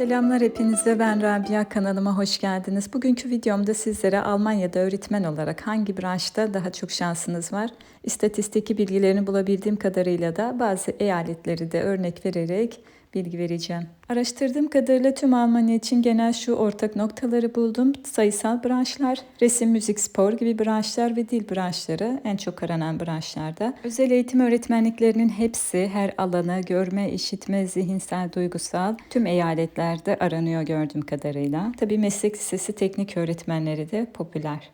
Selamlar hepinize ben Rabia kanalıma hoş geldiniz. Bugünkü videomda sizlere Almanya'da öğretmen olarak hangi branşta daha çok şansınız var? İstatistiki bilgilerini bulabildiğim kadarıyla da bazı eyaletleri de örnek vererek bilgi vereceğim. Araştırdığım kadarıyla tüm Almanya için genel şu ortak noktaları buldum. Sayısal branşlar, resim, müzik, spor gibi branşlar ve dil branşları en çok aranan branşlarda. Özel eğitim öğretmenliklerinin hepsi her alana görme, işitme, zihinsel, duygusal tüm eyaletlerde aranıyor gördüğüm kadarıyla. Tabii meslek lisesi teknik öğretmenleri de popüler.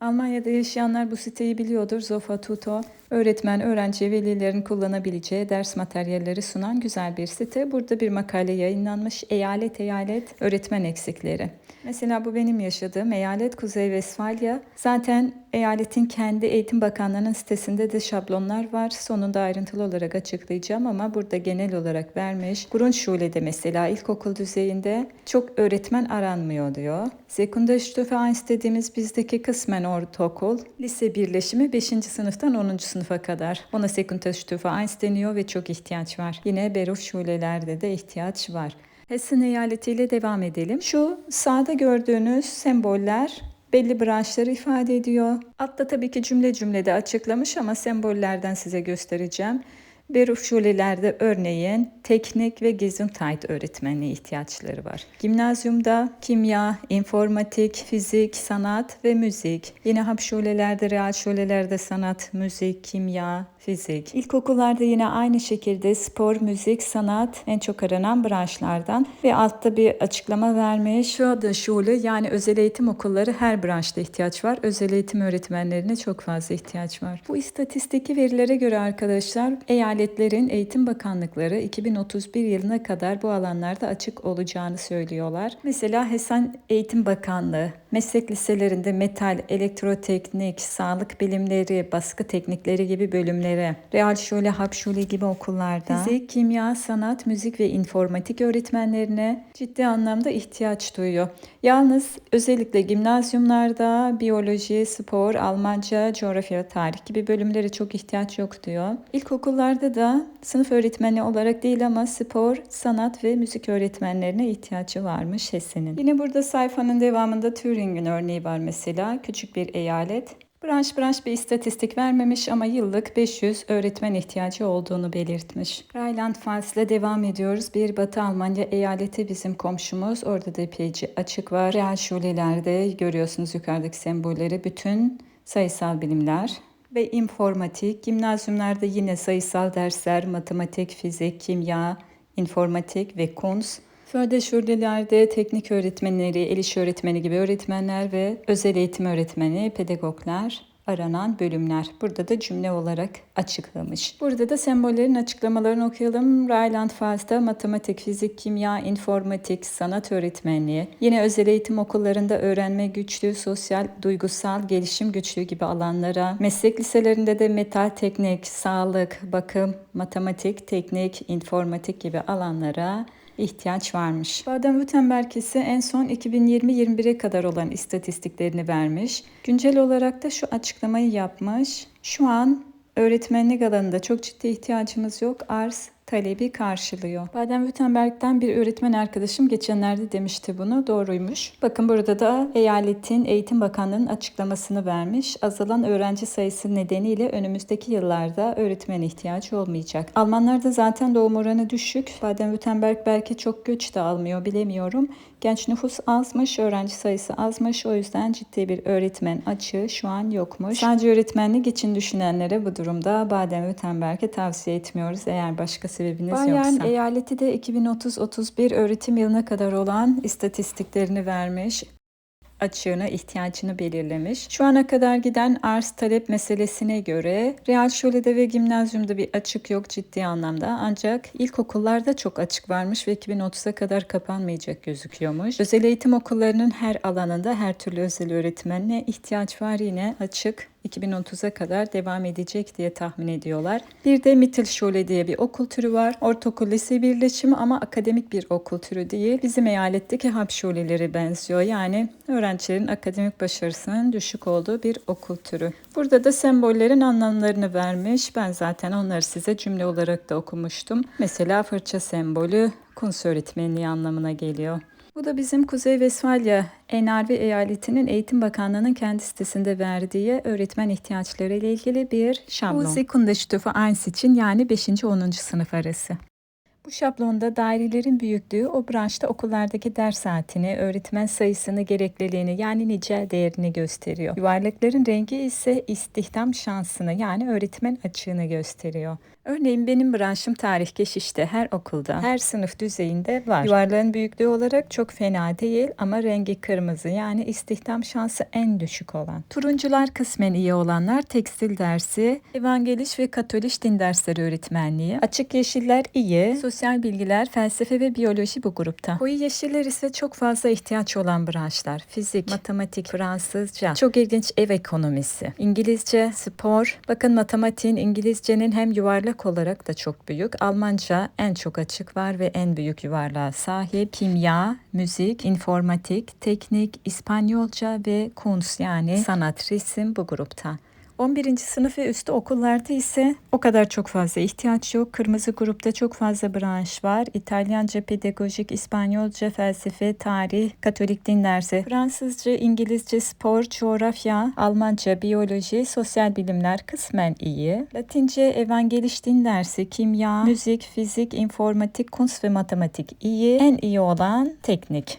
Almanya'da yaşayanlar bu siteyi biliyordur. Zofa Tuto, öğretmen, öğrenci, velilerin kullanabileceği ders materyalleri sunan güzel bir site. Burada bir makale yayınlanmış. Eyalet eyalet öğretmen eksikleri. Mesela bu benim yaşadığım eyalet Kuzey Vesfalya. Zaten eyaletin kendi eğitim bakanlığının sitesinde de şablonlar var. Sonunda ayrıntılı olarak açıklayacağım ama burada genel olarak vermiş. Grundschule'de mesela ilkokul düzeyinde çok öğretmen aranmıyor diyor. Sekundarstufe 1 dediğimiz bizdeki kısmen ortaokul, lise birleşimi 5. sınıftan 10. sınıfa kadar. Ona Sekundarstufe 1 deniyor ve çok ihtiyaç var. Yine Berufsschulelerde de ihtiyaç var. Hessen eyaletiyle devam edelim. Şu sağda gördüğünüz semboller belli branşları ifade ediyor. Altta tabii ki cümle cümlede açıklamış ama sembollerden size göstereceğim. Berufsschulelerde örneğin teknik ve Gesundheit öğretmenliği ihtiyaçları var. Gimnazyumda kimya, informatik, fizik, sanat ve müzik. Yine Hauptschulelerde, Realschulelerde sanat, müzik, kimya, fizik. İlkokullarda yine aynı şekilde spor, müzik, sanat en çok aranan branşlardan ve altta bir açıklama vermiş. Şu da Schule yani özel eğitim okulları her branşta ihtiyaç var. Özel eğitim öğretmenlerine çok fazla ihtiyaç var. Bu istatistiki verilere göre arkadaşlar eyaletlerin eğitim bakanlıkları 2031 yılına kadar bu alanlarda açık olacağını söylüyorlar. Mesela Hessen Eğitim Bakanlığı meslek liselerinde metal, elektroteknik, sağlık bilimleri, baskı teknikleri gibi bölümleri, Real Şule, Hapşule gibi okullarda fizik, kimya, sanat, müzik ve informatik öğretmenlerine ciddi anlamda ihtiyaç duyuyor. Yalnız özellikle gimnazyumlarda biyoloji, spor, Almanca, coğrafya, tarih gibi bölümlere çok ihtiyaç yok diyor. İlkokullarda da sınıf öğretmeni olarak değil ama spor, sanat ve müzik öğretmenlerine ihtiyacı varmış Hessen'in. Yine burada sayfanın devamında Thüringen örneği var mesela. Küçük bir eyalet. Branş branş bir istatistik vermemiş ama yıllık 500 öğretmen ihtiyacı olduğunu belirtmiş. Rheinland-Pfalz ile devam ediyoruz. Bir Batı Almanya eyaleti bizim komşumuz. Orada da epeyce açık var. Real şulelerde görüyorsunuz yukarıdaki sembolleri. Bütün sayısal bilimler ve informatik. Gimnazyumlarda yine sayısal dersler, matematik, fizik, kimya, informatik ve kons. Förderschulelerde teknik öğretmenleri, el iş öğretmeni gibi öğretmenler ve özel eğitim öğretmeni, pedagoglar aranan bölümler. Burada da cümle olarak açıklamış. Burada da sembollerin açıklamalarını okuyalım. Rheinland-Pfalz'da matematik, fizik, kimya, informatik, sanat öğretmenliği, yine özel eğitim okullarında öğrenme güçlüğü, sosyal, duygusal, gelişim güçlüğü gibi alanlara, meslek liselerinde de metal teknik, sağlık, bakım, matematik, teknik, informatik gibi alanlara ihtiyaç varmış. Baden-Württemberg ise en son 2020-21'e kadar olan istatistiklerini vermiş. Güncel olarak da şu açıklamayı yapmış. Şu an öğretmenlik alanında çok ciddi ihtiyacımız yok. Arz talebi karşılıyor. Baden-Württemberg'den bir öğretmen arkadaşım geçenlerde demişti bunu. Doğruymuş. Bakın burada da eyaletin Eğitim Bakanlığı'nın açıklamasını vermiş. Azalan öğrenci sayısı nedeniyle önümüzdeki yıllarda öğretmen ihtiyacı olmayacak. Almanlarda zaten doğum oranı düşük. Baden-Württemberg belki çok göç de almıyor bilemiyorum. Genç nüfus azmış, öğrenci sayısı azmış. O yüzden ciddi bir öğretmen açığı şu an yokmuş. Sadece öğretmenlik için düşünenlere bu durumda Baden-Württemberg'e tavsiye etmiyoruz eğer başka sebebiniz Bayern yoksa. eyaleti de 2030-31 öğretim yılına kadar olan istatistiklerini vermiş açığına ihtiyacını belirlemiş. Şu ana kadar giden arz talep meselesine göre Real Şule'de ve gimnazyumda bir açık yok ciddi anlamda ancak ilkokullarda çok açık varmış ve 2030'a kadar kapanmayacak gözüküyormuş. Özel eğitim okullarının her alanında her türlü özel öğretmenine ihtiyaç var yine açık 2030'a kadar devam edecek diye tahmin ediyorlar. Bir de Mittelschule diye bir okul türü var. Ortaokul lise birleşimi ama akademik bir okul türü değil. Bizim eyaletteki Hauptschule'leri benziyor. Yani öğrencilerin akademik başarısının düşük olduğu bir okul türü. Burada da sembollerin anlamlarını vermiş. Ben zaten onları size cümle olarak da okumuştum. Mesela fırça sembolü kurs öğretmenliği anlamına geliyor. Bu da bizim Kuzey Westfalia NRV eyaletinin Eğitim Bakanlığı'nın kendi sitesinde verdiği öğretmen ihtiyaçları ile ilgili bir şablon. Bu Sekundarstufe 1 için yani 5. 10. sınıf arası. Bu şablonda dairelerin büyüklüğü o branşta okullardaki ders saatini, öğretmen sayısını, gerekliliğini yani nicel değerini gösteriyor. Yuvarlakların rengi ise istihdam şansını yani öğretmen açığını gösteriyor. Örneğin benim branşım tarih geçişte her okulda, her sınıf düzeyinde var. Yuvarlağın büyüklüğü olarak çok fena değil ama rengi kırmızı yani istihdam şansı en düşük olan. Turuncular kısmen iyi olanlar tekstil dersi, evangeliş ve katolik din dersleri öğretmenliği. Açık yeşiller iyi, sosyal bilgiler, felsefe ve biyoloji bu grupta. Koyu yeşiller ise çok fazla ihtiyaç olan branşlar. Fizik, matematik, Fransızca. Çok ilginç ev ekonomisi. İngilizce, spor. Bakın matematiğin İngilizcenin hem yuvarlak olarak da çok büyük. Almanca en çok açık var ve en büyük yuvarlığa sahip. Kimya, müzik, informatik, teknik, İspanyolca ve kunst yani sanat, resim bu grupta. 11. sınıf ve üstü okullarda ise o kadar çok fazla ihtiyaç yok. Kırmızı grupta çok fazla branş var. İtalyanca, pedagojik, İspanyolca, felsefe, tarih, Katolik din dersi, Fransızca, İngilizce, spor, coğrafya, Almanca, biyoloji, sosyal bilimler kısmen iyi. Latince, evangeliş din dersi, kimya, müzik, fizik, informatik, kunst ve matematik iyi. En iyi olan teknik.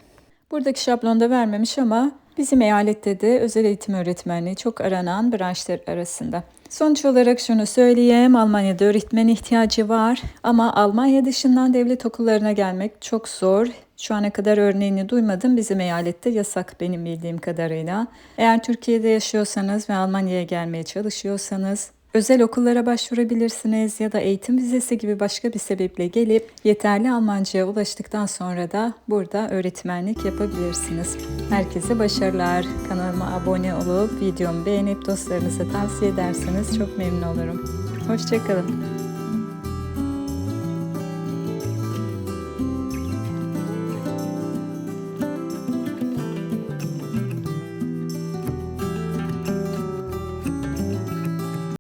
Buradaki şablonda vermemiş ama bizim eyalette de özel eğitim öğretmenliği çok aranan branşlar arasında. Sonuç olarak şunu söyleyeyim, Almanya'da öğretmen ihtiyacı var ama Almanya dışından devlet okullarına gelmek çok zor. Şu ana kadar örneğini duymadım. Bizim eyalette yasak benim bildiğim kadarıyla. Eğer Türkiye'de yaşıyorsanız ve Almanya'ya gelmeye çalışıyorsanız Özel okullara başvurabilirsiniz ya da eğitim vizesi gibi başka bir sebeple gelip yeterli Almanca'ya ulaştıktan sonra da burada öğretmenlik yapabilirsiniz. Herkese başarılar. Kanalıma abone olup videomu beğenip dostlarınıza tavsiye ederseniz çok memnun olurum. Hoşçakalın.